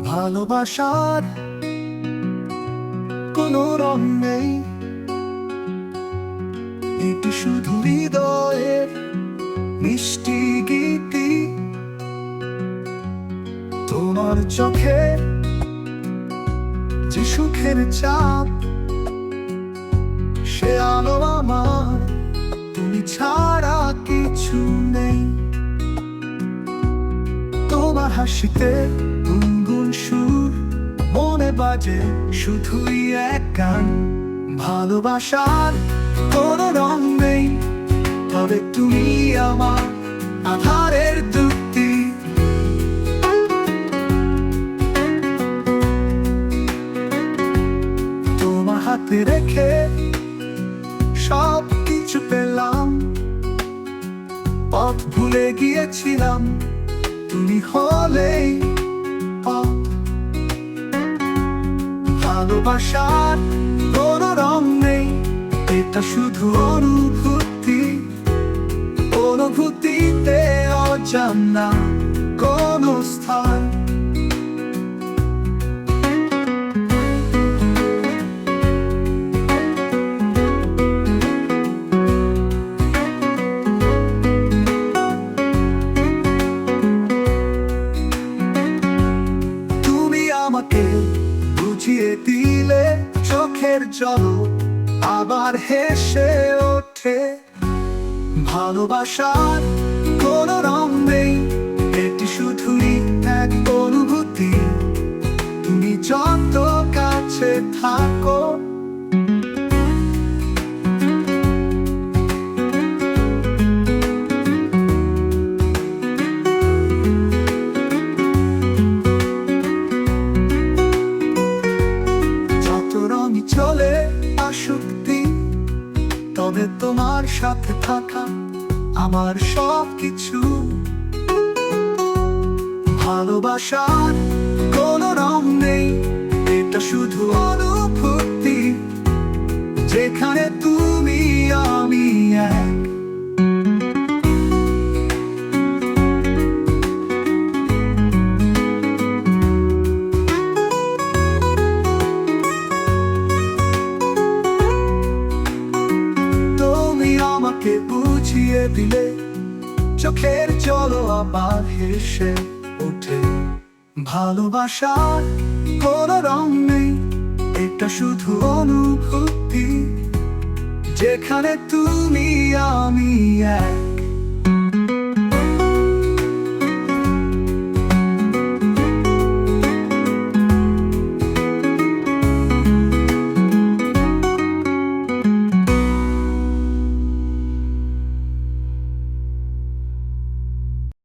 ভালোবাসার কোনো রং নেই। এটি শুধু হৃদয়ের মিষ্টি গীতি। তোমার চোখে যে সুখের চাপ সে আলো আমার। তুমি ছাড়া কিছু নেই। তোমার হাসিতে বাজে, শুধুই এক গান। ভালোবাসার কোনো রং নেই, তবে তুমি আমার আধারের দুটি তোমার হাতে রেখে সব কিছু পেলাম, পথ ভুলে গিয়েছিলাম। ভালোবাসার কোনো রং নেই। এটা শুধু অনুভূতি। অনুভূতিতে অজানা কোন স্থান। চোখের জল আবার হেসে ওঠে। ভালোবাসার কোনো রং নেই। তবে তোমার সাথে থাকা আমার সব কিছু ভালোবাসার কোনো রং নেই, এটা শুধু অনুভূতি। যেখানে তুমি, আমি এক। বুঝিয়ে দিলে চোখের জল আবার হেসে ওঠে। ভালোবাসার কোন রং নেই, এটা শুধু অনুভূতি। যেখানে তুমি, আমি এক।